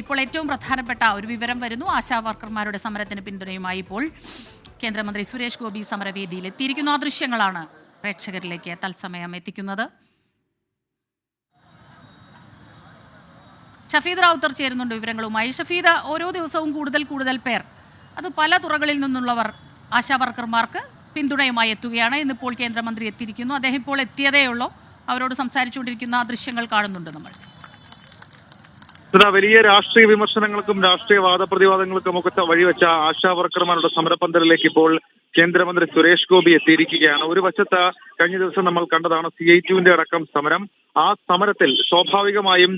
ഇപ്പോൾ ഏറ്റവും പ്രധാനപ്പെട്ട ഒരു വിവരം വരുന്നു. ആശാ വർക്കർമാരുടെ സമരത്തിന് പിന്തുണയുമായി ഇപ്പോൾ കേന്ദ്രമന്ത്രി സുരേഷ് ഗോപി സമരവേദിയിൽ എത്തിയിരിക്കുന്നു. ആ ദൃശ്യങ്ങളാണ് പ്രേക്ഷകരിലേക്ക് തത്സമയം എത്തിക്കുന്നത്. ഷഫീദ് റാവുത്തർ ചേരുന്നുണ്ട് വിവരങ്ങളുമായി. ഷഫീദ ഓരോ ദിവസവും കൂടുതൽ കൂടുതൽ പേർ അത് പല തുറകളിൽ നിന്നുള്ളവർ ആശാവർക്കർമാർക്ക് പിന്തുണയുമായി എത്തുകയാണ്. ഇന്നിപ്പോൾ കേന്ദ്രമന്ത്രി എത്തിയിരിക്കുന്നു. അദ്ദേഹം ഇപ്പോൾ എത്തിയതേയുള്ളൂ. അവരോട് സംസാരിച്ചുകൊണ്ടിരിക്കുന്ന ദൃശ്യങ്ങൾ കാണുന്നുണ്ട് നമ്മൾ. വലിയ രാഷ്ട്രീയ വിമർശനങ്ങൾക്കും രാഷ്ട്രീയ വാദപ്രതിവാദങ്ങൾക്കും ഒക്കെ വഴിവെച്ച ആശാ വർക്കർമാരുടെ സമരപന്തലിലേക്ക് ഇപ്പോൾ കേന്ദ്രമന്ത്രി സുരേഷ് ഗോപി എത്തിയിരിക്കുകയാണ്. ഒരു വശത്ത് കഴിഞ്ഞ ദിവസം നമ്മൾ കണ്ടതാണ് സി ഐ ടുവിന്റെ അടക്കം സമരം. ആ സമരത്തിൽ സ്വാഭാവികമായും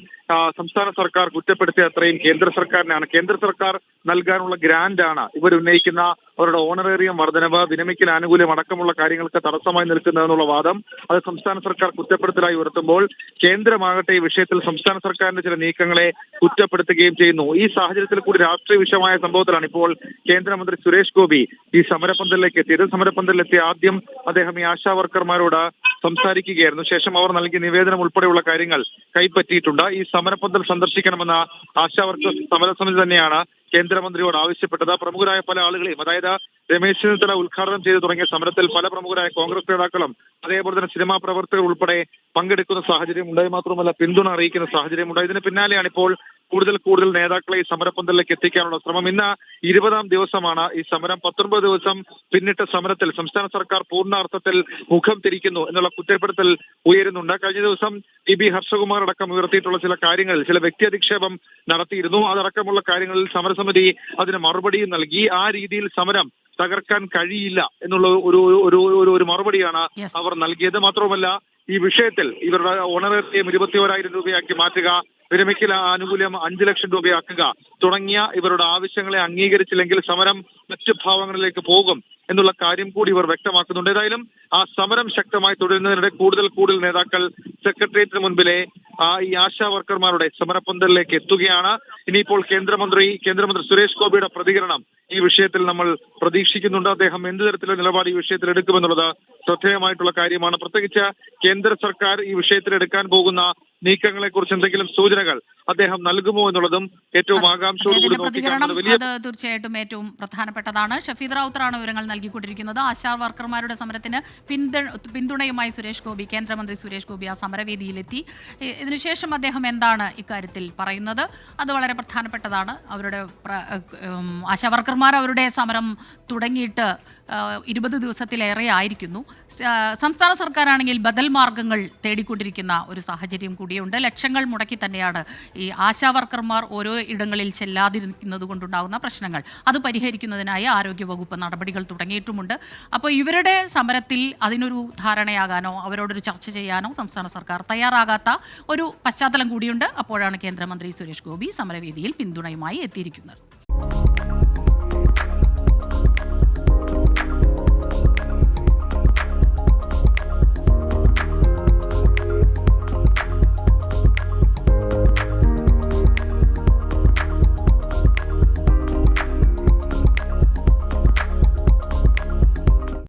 സംസ്ഥാന സർക്കാർ കുറ്റപ്പെടുത്തിയ അത്രയും കേന്ദ്ര സർക്കാരിനാണ്. കേന്ദ്ര സർക്കാർ നൽകാനുള്ള ഗ്രാന്റാണ്. ഇവർ ഉന്നയിക്കുന്ന അവരുടെ ഓണറേറിയം വർധനവ് വിരമിക്കൽ ആനുകൂല്യം അടക്കമുള്ള കാര്യങ്ങൾക്ക് തടസ്സമായി നിൽക്കുന്നതെന്നുള്ള വാദം അത് സംസ്ഥാന സർക്കാർ കുറ്റപ്പെടുത്തലായി ഉയർത്തുമ്പോൾ കേന്ദ്രമാകട്ടെ ഈ വിഷയത്തിൽ സംസ്ഥാന സർക്കാരിന്റെ ചില നീക്കങ്ങളെ കുറ്റപ്പെടുത്തുകയും ചെയ്യുന്നു. ഈ സാഹചര്യത്തിൽ കൂടി രാഷ്ട്രീയ വിഷയമായ സംഭവത്തിലാണ് ഇപ്പോൾ കേന്ദ്രമന്ത്രി സുരേഷ് ഗോപി ഈ സമരപന്തലിലേക്ക് എത്തിയത്. സമരപന്തലിലെത്തിയ ആദ്യം അദ്ദേഹം ഈ ആശാ വർക്കർമാരോട് സംസാരിക്കുകയായിരുന്നു. ശേഷം അവർ നൽകിയ നിവേദനം ഉൾപ്പെടെയുള്ള കാര്യങ്ങൾ കൈപ്പറ്റിയിട്ടുണ്ട്. ഈ സമരപന്തൽ സന്ദർശിക്കണമെന്ന ആശാ വർക്കർ സമരസമിതി തന്നെയാണ് കേന്ദ്രമന്ത്രിയോട് ആവശ്യപ്പെട്ടത്. പ്രമുഖരായ പല ആളുകളെയും അതായത് രമേശ് ചെന്നിത്തല ഉദ്ഘാടനം ചെയ്തു തുടങ്ങിയ സമരത്തിൽ പല പ്രമുഖരായ കോൺഗ്രസ് നേതാക്കളും അതേപോലെ തന്നെ സിനിമാ പ്രവർത്തകർ ഉൾപ്പെടെ പങ്കെടുക്കുന്ന സാഹചര്യം ഉണ്ടായി. മാത്രമല്ല പിന്തുണ അറിയിക്കുന്ന സാഹചര്യം ഉണ്ടായി ഇതിന് പിന്നാലെയാണ് ഇപ്പോൾ കൂടുതൽ കൂടുതൽ നേതാക്കളെ ഈ സമരപന്തലിലേക്ക് എത്തിക്കാനുള്ള ശ്രമം. ഇന്ന് ഇരുപതാം ദിവസമാണ് ഈ സമരം. പത്തൊൻപത് ദിവസം പിന്നിട്ട സമരത്തിൽ സംസ്ഥാന സർക്കാർ പൂർണ അർത്ഥത്തിൽ മുഖം തിരിക്കുന്നു എന്നുള്ള കുറ്റപ്പെടുത്തൽ ഉയരുന്നുണ്ട്. കഴിഞ്ഞ ദിവസം ടി ബി ഹർഷകുമാർ അടക്കം ഉയർത്തിയിട്ടുള്ള ചില കാര്യങ്ങൾ ചില വ്യക്തി അധിക്ഷേപം നടത്തിയിരുന്നു. അതടക്കമുള്ള കാര്യങ്ങളിൽ സമരസമിതി അതിന് മറുപടിയും നൽകി. ആ രീതിയിൽ സമരം തകർക്കാൻ കഴിയില്ല എന്നുള്ള ഒരു ഒരു ഒരു മറുപടിയാണ് അവർ നൽകിയത്. മാത്രവുമല്ല ഈ വിഷയത്തിൽ ഇവരുടെ ഓണറേറിയം ഇരുപത്തിയോരായിരം രൂപയാക്കി മാറ്റുക വിരമിക്കൽ ആനുകൂല്യം അഞ്ചു ലക്ഷം രൂപയാക്കുക തുടങ്ങിയ ഇവരുടെ ആവശ്യങ്ങളെ അംഗീകരിച്ചില്ലെങ്കിൽ സമരം മറ്റ് ഭാവങ്ങളിലേക്ക് പോകും എന്നുള്ള കാര്യം കൂടി ഇവർ വ്യക്തമാക്കുന്നുണ്ട്. ഏതായാലും ആ സമരം ശക്തമായി തുടരുന്നതിനിടെ കൂടുതൽ കൂടുതൽ നേതാക്കൾ സെക്രട്ടേറിയറ്റിന് മുൻപിലെ ആ ഈ ആശാ വർക്കർമാരുടെ സമരപന്തലിലേക്ക് എത്തുകയാണ്. ഇനിയിപ്പോൾ കേന്ദ്രമന്ത്രി കേന്ദ്രമന്ത്രി സുരേഷ് ഗോപിയുടെ പ്രതികരണം ഈ വിഷയത്തിൽ നമ്മൾ പ്രതീക്ഷിക്കുന്നുണ്ട്. അദ്ദേഹം എന്ത് തരത്തിലുള്ള നിലപാട് ഈ വിഷയത്തിൽ എടുക്കുമെന്നുള്ളത് ശ്രദ്ധേയമായിട്ടുള്ള കാര്യമാണ്. പ്രത്യേകിച്ച് കേന്ദ്ര സർക്കാർ ഈ വിഷയത്തിൽ എടുക്കാൻ പോകുന്ന നീക്കങ്ങളെ കുറിച്ച് എന്തെങ്കിലും സൂചനകൾ അദ്ദേഹം നൽകുമോ എന്നുള്ളതും ഏറ്റവും ആകാംക്ഷയോടുകൂടി നോക്കിക്കാണുന്നത് വലിയ തീർച്ചയായിട്ടും ഏറ്റവും പ്രധാനപ്പെട്ടതാണ്. ഷഫീദ് റാവുത്തറാണ് വിവരങ്ങൾ നൽകിക്കൊണ്ടിരിക്കുന്നത്. ആശാ വർക്കർമാരുടെ സമരത്തിന് പിന്തുണയുമായി സുരേഷ് ഗോപി കേന്ദ്രമന്ത്രി സുരേഷ് ഗോപി ആ സമരവേദിയിലെത്തി. ഇതിനുശേഷം അദ്ദേഹം എന്താണ് ഇക്കാര്യത്തിൽ പറയുന്നത്? അത് വളരെ പ്രധാനപ്പെട്ടതാണ്. അവരുടെ ആശാ വർക്കർമാർ അവരുടെ സമരം തുടങ്ങിയിട്ട് ഇരുപത് ദിവസത്തിലേറെ ആയിരിക്കുന്നു. സംസ്ഥാന സർക്കാരാണെങ്കിൽ ബദൽ മാർഗങ്ങൾ തേടിക്കൊണ്ടിരിക്കുന്ന ഒരു സാഹചര്യം കൂടിയുണ്ട് ലക്ഷങ്ങൾ മുടക്കി തന്നെയാണ് ഈ ആശാവർക്കർമാർ ഓരോ ഇടങ്ങളിൽ ചെല്ലാതിരിക്കുന്നത് കൊണ്ടുണ്ടാകുന്ന പ്രശ്നങ്ങൾ. അത് പരിഹരിക്കുന്നതിനായി ആരോഗ്യവകുപ്പ് നടപടികൾ തുടങ്ങിയിട്ടുമുണ്ട്. അപ്പോൾ ഇവരുടെ സമരത്തിൽ അതിനൊരു ധാരണയാകാനോ അവരോടൊരു ചർച്ച ചെയ്യാനോ സംസ്ഥാന സർക്കാർ തയ്യാറാകാത്ത ഒരു പശ്ചാത്തലം കൂടിയുണ്ട്. അപ്പോഴാണ് കേന്ദ്രമന്ത്രി സുരേഷ് ഗോപി സമരവേദിയിൽ പിന്തുണയുമായി എത്തിയിരിക്കുന്നത്.